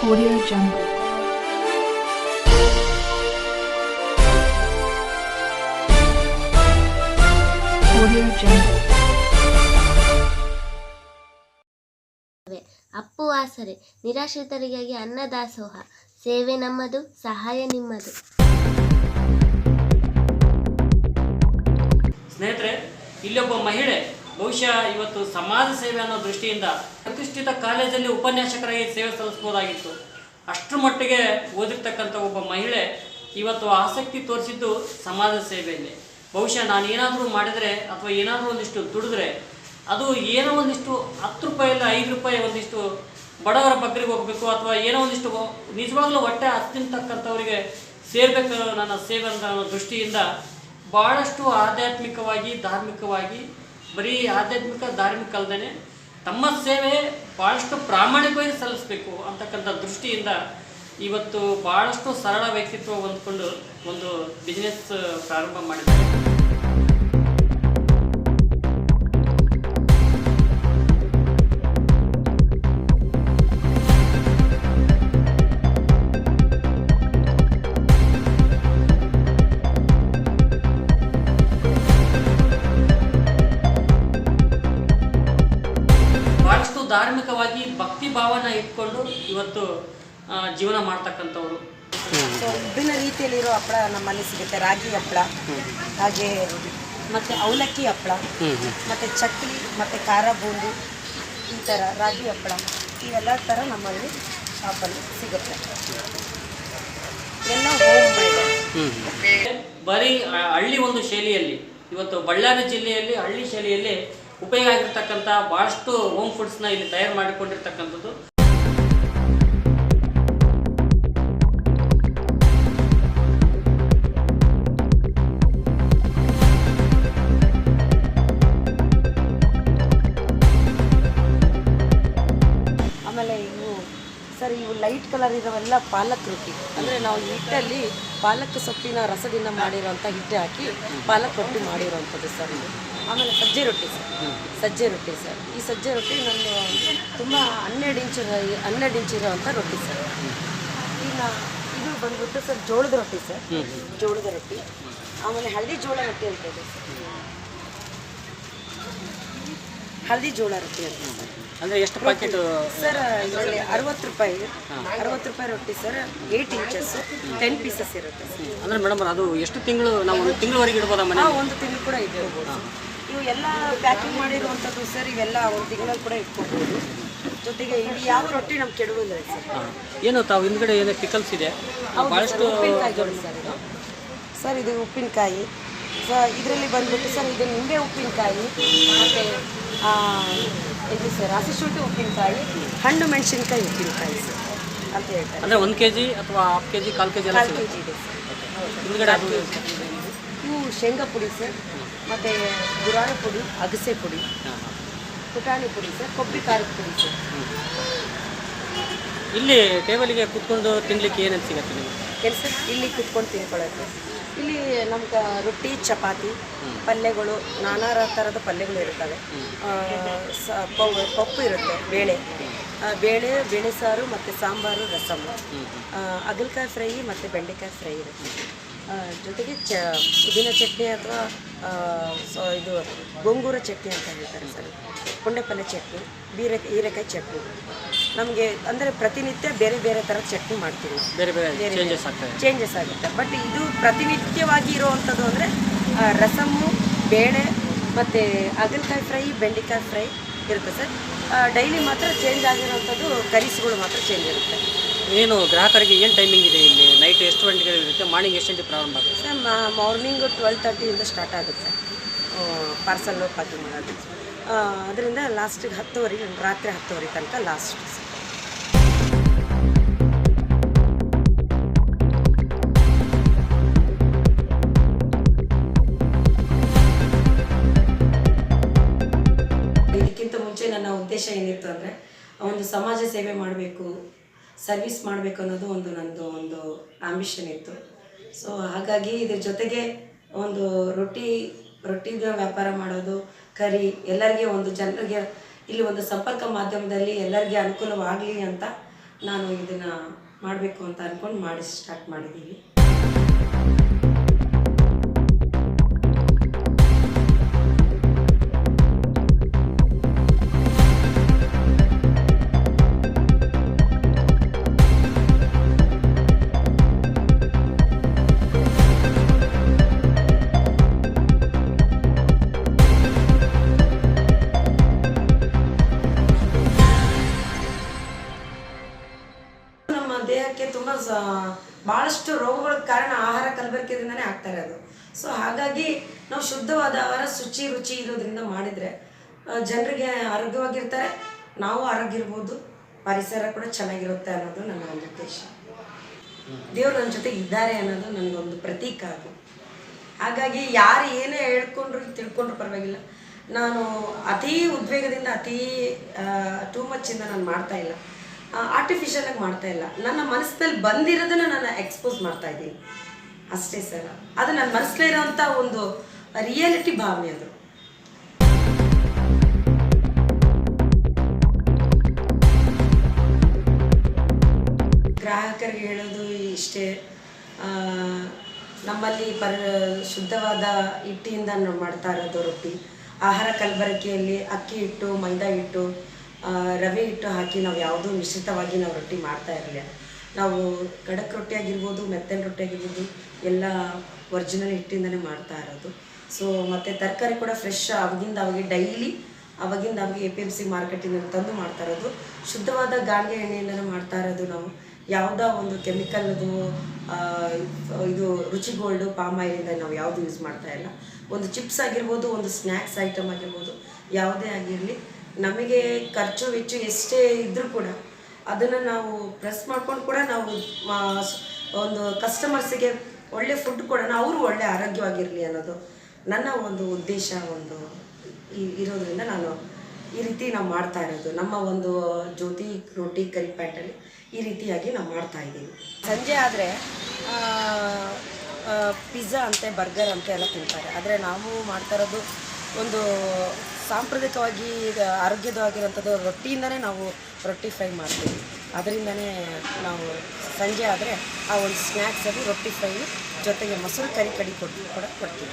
Audio Jungle. Audio Jungle. Appu ಆಸರೆ ನಿರಾಶ್ರಿತರಿಗಾಗಿ ಅನ್ನದಾಸೋಹ ಸೇವೆ ನಮ್ಮದು ಸಹಾಯ ನಿಮ್ಮದು ಸ್ನೇಹಿತರೆ ಇಲ್ಲೊಬ್ಬ ಮಹಿಳೆ ಬಹುಶಃ ಇವತ್ತು ಸಮಾಜ ಸೇವೆ ಅನ್ನೋ ದೃಷ್ಟಿಯಿಂದ ಪ್ರತಿಷ್ಠಿತ ಕಾಲೇಜಲ್ಲಿ ಉಪನ್ಯಾಸಕರಾಗಿ ಸೇವೆ ಸಲ್ಲಿಸ್ಬೋದಾಗಿತ್ತು ಅಷ್ಟರ ಮಟ್ಟಿಗೆ ಓದಿರ್ತಕ್ಕಂಥ ಒಬ್ಬ ಮಹಿಳೆ ಇವತ್ತು ಆಸಕ್ತಿ ತೋರಿಸಿದ್ದು ಸಮಾಜ ಸೇವೆಯಲ್ಲಿ. ಬಹುಶಃ ನಾನು ಏನಾದರೂ ಮಾಡಿದರೆ ಅಥವಾ ಏನಾದರೂ ಒಂದಿಷ್ಟು ದುಡಿದ್ರೆ ಅದು ಏನೋ ಒಂದಿಷ್ಟು ಹತ್ತು ರೂಪಾಯಿ ಇಲ್ಲ ಐದು ರೂಪಾಯಿ ಒಂದಿಷ್ಟು ಬಡವರ ಬಗ್ಗರಿಗೆ ಹೋಗಬೇಕು ಅಥವಾ ಏನೋ ಒಂದಿಷ್ಟು ನಿಜವಾಗ್ಲೂ ಹೊಟ್ಟೆ ಹತ್ತಿಂತಕ್ಕಂಥವರಿಗೆ ಸೇರಬೇಕು ನನ್ನ ಸೇವೆ ಅನ್ನೋ ದೃಷ್ಟಿಯಿಂದ ಭಾಳಷ್ಟು ಆಧ್ಯಾತ್ಮಿಕವಾಗಿ, ಧಾರ್ಮಿಕವಾಗಿ ಬರೀ ಆಧ್ಯಾತ್ಮಿಕ, ಧಾರ್ಮಿಕ ಅಲ್ಲದೇ ತಮ್ಮ ಸೇವೆ ಭಾಳಷ್ಟು ಪ್ರಾಮಾಣಿಕವಾಗಿ ಸಲ್ಲಿಸಬೇಕು ಅಂತಕ್ಕಂಥ ದೃಷ್ಟಿಯಿಂದ ಇವತ್ತು ಭಾಳಷ್ಟು ಸರಳ ವ್ಯಕ್ತಿತ್ವ ಹೊಂದ್ಕೊಂಡು ಒಂದು ಬಿಸ್ನೆಸ್ ಪ್ರಾರಂಭ ಮಾಡಿದ್ದಾರೆ. ಇಟ್ಕೊಂಡು ಇವತ್ತು ಜೀವನ ಮಾಡ್ತಕ್ಕಂಥವ್ರು. ಸೊ ವಿಭಿನ್ನ ರೀತಿಯಲ್ಲಿರೋ ಹಪ್ಪಳ ನಮ್ಮಲ್ಲಿ ಸಿಗುತ್ತೆ. ರಾಗಿ ಹಪ್ಪಳ ಹಾಗೆ ಮತ್ತೆ ಅವಲಕ್ಕಿ ಹಪ್ಪಳ ಮತ್ತೆ ಚಕ್ಲಿ ಮತ್ತೆ ಖಾರ ಬೂಂದಿ ಈ ಥರ ರಾಗಿ ಹಪ್ಪಳ ಇವೆಲ್ಲ ಥರ ನಮ್ಮಲ್ಲಿ ಶಾಪಲ್ಲಿ ಸಿಗುತ್ತೆ. ಎಲ್ಲ ಹೋಮ್ ಬರೀ ಹಳ್ಳಿ ಒಂದು ಶೈಲಿಯಲ್ಲಿ ಇವತ್ತು ಬಳ್ಳಾರಿ ಜಿಲ್ಲೆಯಲ್ಲಿ ಹಳ್ಳಿ ಶೈಲಿಯಲ್ಲಿ ಉಪಯೋಗ ಆಗಿರ್ತಕ್ಕಂಥ ಭಾಳಷ್ಟು ಹೋಮ್ ಫುಡ್ಸ್ನ ಇಲ್ಲಿ ತಯಾರು ಮಾಡಿಕೊಂಡಿರ್ತಕ್ಕಂಥದ್ದು. ಕಲರ್ ಇರೋವೆಲ್ಲ ಪಾಲಕ್ ರೊಟ್ಟಿ. ಅಂದರೆ ನಾವು ಹಿಟ್ಟಲ್ಲಿ ಪಾಲಕ್ ಸೊಪ್ಪಿನ ರಸದಿಂದ ಮಾಡಿರೋವಂಥ ಹಿಟ್ಟು ಹಾಕಿ ಪಾಲಕ್ ರೊಟ್ಟಿ ಮಾಡಿರೋವಂಥದ್ದು ಸರ್ ಆಮೇಲೆ ಸಜ್ಜೆ ರೊಟ್ಟಿ ಸರ್. ಸಜ್ಜೆ ರೊಟ್ಟಿ ಸರ್. ಈ ಸಜ್ಜೆ ರೊಟ್ಟಿ ನಾನು ತುಂಬ ಹನ್ನೆರಡು ಇಂಚು ಹನ್ನೆರಡು ಇಂಚು ಇರೋವಂಥ ರೊಟ್ಟಿ ಸರ್. ಈಗ ಇದು ಬಂದ್ಬಿಟ್ಟು ಸರ್ ಜೋಳದ ರೊಟ್ಟಿ ಸರ್. ಜೋಳದ ರೊಟ್ಟಿ. ಆಮೇಲೆ ಹಳದಿ ಜೋಳ ರೊಟ್ಟಿ ಅಂತ ಇದೆ ಸರ್. ಹಳದಿ ಜೋಳ ರೊಟ್ಟಿ ಅಂತ. ಸರ್ ಅಂದರೆ ಎಷ್ಟು ಪ್ಯಾಕೆಟ್ ಸರ್ ಇದರಲ್ಲಿ ಅರವತ್ತು ರೂಪಾಯಿ ಅರವತ್ತು ರೂಪಾಯಿ ರೊಟ್ಟಿ sir eight inches ten pieces ಇರುತ್ತೆ ಸರ್. ಅಂದರೆ ಮೇಡಮ್ ಅದು ಎಷ್ಟು ತಿಂಗಳು ನಾವು ಒಂದು ತಿಂಗಳವರೆಗೆ ಇಡ್ಬೋದಾ ಮನೆ ನಾವು ಒಂದು ತಿಂಗಳು ಕೂಡ ಇಟ್ಕೋಬೋದು ಇವು ಎಲ್ಲ ಪ್ಯಾಕಿಂಗ್ ಮಾಡಿರುವಂಥದ್ದು ಸರ್ ಇವೆಲ್ಲ ಒಂದು ತಿಂಗಳಲ್ಲಿ ಕೂಡ ಇಟ್ಕೋಬೋದು. ಜೊತೆಗೆ ಇದು ಯಾವ ರೊಟ್ಟಿ ನಮ್ಗೆ ಕೆಡುವುದಿಲ್ಲ ಸರ್. ಏನು ತಾವು ಹಿಂದ್ಗಡೆ ಏನೋ ಪಿಕಲ್ಸ್ ಇದೆ? ಭಾಳಷ್ಟು ಸರ್ ಇದು. ಸರ್ ಇದು ಉಪ್ಪಿನಕಾಯಿ. ಸರ್ ಇದರಲ್ಲಿ ಬಂದ್ಬಿಟ್ಟು ಸರ್ ಇದು ನಿಂಬೆ ಉಪ್ಪಿನಕಾಯಿ ಮತ್ತು ಇದು ಸರ್? ಹಸಿ ಶುಂಠಿ ಉಪ್ಪಿನಕಾಯಿ? ಹಣ್ಣು ಮೆಣಸಿನ್ಕಾಯಿ ಉಪ್ಪಿನಕಾಯಿ ಸರ್. ಅಂತ ಹೇಳ್ತಾರೆ. ಅಂದರೆ ಒಂದು ಕೆ ಜಿ ಅಥವಾ ಹಾಫ್ ಕೆ ಜಿ ಕಾಲು ಕೆ ಜಿ ಕಾಲು ಕೆ ಜಿ ಇದೆ ಸರ್. ಇವು ಶೇಂಗಾ ಪುಡಿ ಸರ್. ಮತ್ತು ಗುರಾಣಿ ಪುಡಿ ಅಗಸೆ ಪುಡಿ ಪುಟಾಣಿ ಪುಡಿ ಸರ್. ಕೊಬ್ಬರಿ ಖಾರದ ಪುಡಿ ಸರ್. ಇಲ್ಲಿ ಟೇಬಲಿಗೆ ಕುತ್ಕೊಂಡು ತಿನ್ಲಿಕ್ಕೆ ಏನೇನು ಸಿಗುತ್ತೆ ನಿಮಗೆ? ಕೆಲಸ ಇಲ್ಲಿ ಕುತ್ಕೊಂಡು ತಿನ್ಕೊಳ್ಳೋದು ಇಲ್ಲಿ ನಮ್ಗೆ ರೊಟ್ಟಿ ಚಪಾತಿ ಪಲ್ಯಗಳು ನಾನಾ ಥರದ ಪಲ್ಯಗಳು ಇರುತ್ತವೆ. ಆ, ಸ ಪಪ್ಪು ಇರುತ್ತೆ ಬೇಳೆ. ಬೇಳೆ ಬೇಳೆ ಸಾರು ಮತ್ತು ಸಾಂಬಾರು ರಸಮ್ಮು ಅಗಲ್ಕಾಯಿ ಫ್ರೈ ಮತ್ತು ಬೆಂಡೆಕಾಯಿ ಫ್ರೈ ಇರುತ್ತೆ. ಜೊತೆಗೆ ಚ ಪುದೀನ ಚಟ್ನಿ ಅಥವಾ ಇದು ಗೊಂಗೂರ ಚಟ್ನಿ ಅಂತ ಹೇಳ್ತಾರೆ ಸರ್. ಪುಂಡೆಪಲ್ಯ ಚಟ್ನಿ ಬೀರೆ ಹೀರೆಕಾಯಿ ಚಟ್ನಿ. ನಮಗೆ ಅಂದರೆ ಪ್ರತಿನಿತ್ಯ ಬೇರೆ ಬೇರೆ ಥರ ಚಟ್ನಿ ಮಾಡ್ತೀವಿ ನಾವು. ಬೇರೆ ಬೇರೆ ಚೇಂಜಸ್ ಆಗ್ತವೆ ಚೇಂಜಸ್ ಆಗುತ್ತೆ. ಬಟ್ ಇದು ಪ್ರತಿನಿತ್ಯವಾಗಿ ಇರುವಂಥದ್ದು ಅಂದರೆ ರಸಮ್ಮು ಬೇಳೆ ಮತ್ತು ಹಾಗಲಕಾಯಿ ಫ್ರೈ ಬೆಂಡೆಕಾಯಿ ಫ್ರೈ ಇರುತ್ತೆ ಸರ್. ಡೈಲಿ ಮಾತ್ರ ಚೇಂಜ್ ಆಗಿರೋವಂಥದ್ದು ಕರೀಸ್ಗಳು ಮಾತ್ರ ಚೇಂಜ್ ಇರುತ್ತೆ. ಏನು ಗ್ರಾಹಕರಿಗೆ ಏನು ಟೈಮಿಂಗ್ ಇದೆ ಇಲ್ಲಿ? ನೈಟ್ ಎಷ್ಟು ಗಂಟೆಗೆ ಇರುತ್ತೆ? ಮಾರ್ನಿಂಗ್ ಎಷ್ಟು ಗಂಟೆ ಪ್ರಾರಂಭ ಆಗುತ್ತೆ? ಸರ್ ಮಾರ್ನಿಂಗ್ ಟ್ವೆಲ್ ತರ್ಟಿಯಿಂದ ಸ್ಟಾರ್ಟ್ ಆಗುತ್ತೆ. ಪಾರ್ಸಲ್ ಪ್ಯಾಕಿಂಗ್ ಮಾಡೋದು ಅದರಿಂದ ಲಾಸ್ಟಿಗೆ ಹತ್ತುವರೆಗೆ ರಾತ್ರಿ ಹತ್ತುವರೆ ತನಕ ಲಾಸ್ಟ್ ಇದಕ್ಕಿಂತ ಮುಂಚೆ ನನ್ನ ಉದ್ದೇಶ ಏನಿತ್ತು ಅಂದರೆ ಒಂದು ಸಮಾಜ ಸೇವೆ ಮಾಡಬೇಕು ಸರ್ವಿಸ್ ಮಾಡಬೇಕು ಅನ್ನೋದು ಒಂದು ನನ್ನದು ಒಂದು ಆಂಬಿಷನ್ ಇತ್ತು. ಸೊ ಹಾಗಾಗಿ ಇದ್ರ ಜೊತೆಗೆ ಒಂದು ರೊಟ್ಟಿ ರೊಟ್ಟಿದ ವ್ಯಾಪಾರ ಮಾಡೋದು, ಕರಿ, ಎಲ್ಲರಿಗೆ ಒಂದು ಜನರಿಗೆ ಇಲ್ಲಿ ಒಂದು ಸಂಪರ್ಕ ಮಾಧ್ಯಮದಲ್ಲಿ ಎಲ್ಲರಿಗೆ ಅನುಕೂಲವಾಗಲಿ ಅಂತ ನಾನು ಇದನ್ನು ಮಾಡಬೇಕು ಅಂತ ಅಂದ್ಕೊಂಡು ಮಾಡಿ ಸ್ಟಾರ್ಟ್ ಮಾಡಿದ್ದೀವಿ ಭಾಳಷ್ಟು ರೋಗಗಳ ಕಾರಣ ಆಹಾರ ಕಲಬೆರಕೆಯಿಂದನೇ ಆಗ್ತಾ ಇರೋದು. ಸೊ ಹಾಗಾಗಿ ನಾವು ಶುದ್ಧವಾದ ಆಹಾರ ಶುಚಿ ರುಚಿ ಇರೋದ್ರಿಂದ ಮಾಡಿದರೆ ಜನರಿಗೆ ಆರೋಗ್ಯವಾಗಿರ್ತಾರೆ, ನಾವು ಆರೋಗ್ಯ ಇರ್ಬೋದು, ಪರಿಸರ ಕೂಡ ಚೆನ್ನಾಗಿರುತ್ತೆ ಅನ್ನೋದು ನನ್ನ ಒಂದು ಉದ್ದೇಶ. ದೇವ್ರು ನನ್ನ ಜೊತೆ ಇದ್ದಾರೆ ಅನ್ನೋದು ನನಗೊಂದು ಪ್ರತೀಕ ಅದು. ಹಾಗಾಗಿ ಯಾರು ಏನೇ ಹೇಳ್ಕೊಂಡ್ರು ತಿಳ್ಕೊಂಡ್ರು ಪರವಾಗಿಲ್ಲ. ನಾನು ಅತೀ ಉದ್ವೇಗದಿಂದ, ಅತೀ ಟೂ ಮಚ್ಚಿಂದ ನಾನು ಮಾಡ್ತಾ ಇಲ್ಲ. ಆರ್ಟಿಫಿಷಿಯಲ್ ಆಗಿ ಮಾಡ್ತಾ ಇಲ್ಲ. ನನ್ನ ಮನಸ್ಸಿನಲ್ಲಿ ಬಂದಿರೋದನ್ನ ನಾನು ಎಕ್ಸ್ಪೋಸ್ ಮಾಡ್ತಾ ಇದ್ದೀನಿ. ಅಷ್ಟೇ ಸರ್. ಅದು ನನ್ನ ಮನಸ್ಸಲ್ಲಿ ಇರೋಂಥ ಒಂದು ರಿಯಾಲಿಟಿ ಭಾವನೆ ಅದು. ಗ್ರಾಹಕರಿಗೆ ಹೇಳೋದು ಇಷ್ಟೇ. ನಮ್ಮಲ್ಲಿ ಪರ, ಶುದ್ಧವಾದ ಹಿಟ್ಟಿಯಿಂದ ಮಾಡ್ತಾ ಇರೋದು ರೊಟ್ಟಿ. ಆಹಾರ ಕಲಬೆರಕೆಯಲ್ಲಿ ಅಕ್ಕಿ ಹಿಟ್ಟು, ಮೈದಾ ಹಿಟ್ಟು ರವೆ ಹಿಟ್ಟು ಹಾಕಿ ನಾವು ಯಾವುದೋ ಮಿಶ್ರಿತವಾಗಿ ನಾವು ರೊಟ್ಟಿ ಮಾಡ್ತಾ ಇರಲಿಲ್ಲ ನಾವು ಖಡಕ್ ರೊಟ್ಟಿ ಆಗಿರ್ಬೋದು ಮೆತ್ತನ ರೊಟ್ಟಿ ಆಗಿರ್ಬೋದು ಎಲ್ಲ ಒರಿಜಿನಲ್ ಹಿಟ್ಟಿಂದನೇ ಮಾಡ್ತಾ ಇರೋದು. ಸೊ ಮತ್ತು ತರಕಾರಿ ಕೂಡ ಫ್ರೆಶ್ ಅವಾಗಿಂದ ಅವಾಗೆ ಡೈಲಿ ಅವಾಗಿಂದ ಅವಾಗೆ ಎ ಪಿ ಎಂ ಸಿ ಮಾರ್ಕೆಟಿಂದ ತಂದು ಮಾಡ್ತಾ ಇರೋದು. ಶುದ್ಧವಾದ ಗಾಳಿಗೆ ಎಣ್ಣೆಯಿಂದನೇ ಮಾಡ್ತಾ ಇರೋದು ನಾವು. ಯಾವುದೋ ಒಂದು ಕೆಮಿಕಲ್ದು ಇದು ರುಚಿ ಗೋಲ್ಡು ಪಾಮ್ ಆಯಿಲಿಂದ ನಾವು ಯಾವುದು ಯೂಸ್ ಮಾಡ್ತಾ ಇಲ್ಲ. ಒಂದು ಚಿಪ್ಸ್ ಆಗಿರ್ಬೋದು, ಒಂದು ಸ್ನ್ಯಾಕ್ಸ್ ಐಟಮ್ ಆಗಿರ್ಬೋದು, ಯಾವುದೇ ಆಗಿರಲಿ ನಮಗೆ ಖರ್ಚು ವೆಚ್ಚು ಎಷ್ಟೇ ಇದ್ದರೂ ಕೂಡ ಅದನ್ನು ನಾವು ಪ್ರೆಸ್ ಮಾಡ್ಕೊಂಡು ಕೂಡ ನಾವು ಒಂದು ಕಸ್ಟಮರ್ಸಿಗೆ ಒಳ್ಳೆ ಫುಡ್ ಕೊಡೋಣ ಅವರು ಒಳ್ಳೆ ಆರೋಗ್ಯವಾಗಿರಲಿ ಅನ್ನೋದು ನನ್ನ ಒಂದು ಉದ್ದೇಶ, ಒಂದು ಇರೋದ್ರಿಂದ ನಾನು ಈ ರೀತಿ ನಾವು ಮಾಡ್ತಾ ಇರೋದು. ನಮ್ಮ ಒಂದು ಜ್ಯೋತಿ ರೋಟಿ ಕರಿ ಪ್ಯಾಂಟಲ್ಲಿ ಈ ರೀತಿಯಾಗಿ ನಾವು ಮಾಡ್ತಾ ಇದ್ದೀವಿ. ಸಂಜೆ ಆದರೆ ಪಿಜ್ಜಾ ಅಂತೆ, ಬರ್ಗರ್ ಅಂತೆ ಎಲ್ಲ ತಿಂತಾರೆ. ಆದರೆ ನಾವು ಮಾಡ್ತಾ ಇರೋದು ಒಂದು ಸಾಂಪ್ರದಾಯಿಕವಾಗಿ ಈಗ ಆರೋಗ್ಯದವಾಗಿರೋಂಥದ್ದು ರೊಟ್ಟಿಯಿಂದನೇ ನಾವು ರೊಟ್ಟಿ ಫ್ರೈ ಮಾಡ್ತೀವಿ. ಅದರಿಂದನೇ ನಾವು ಸಂಜೆ ಆದರೆ ಆ ಒಂದು ಸ್ನ್ಯಾಕ್ಸಲ್ಲಿ ರೊಟ್ಟಿ ಫ್ರೈ ಜೊತೆಗೆ ಮೊಸರು, ಕರಿ ಕಡಿ ಕೊಟ್ಟು ಕೂಡ ಕೊಡ್ತೀವಿ.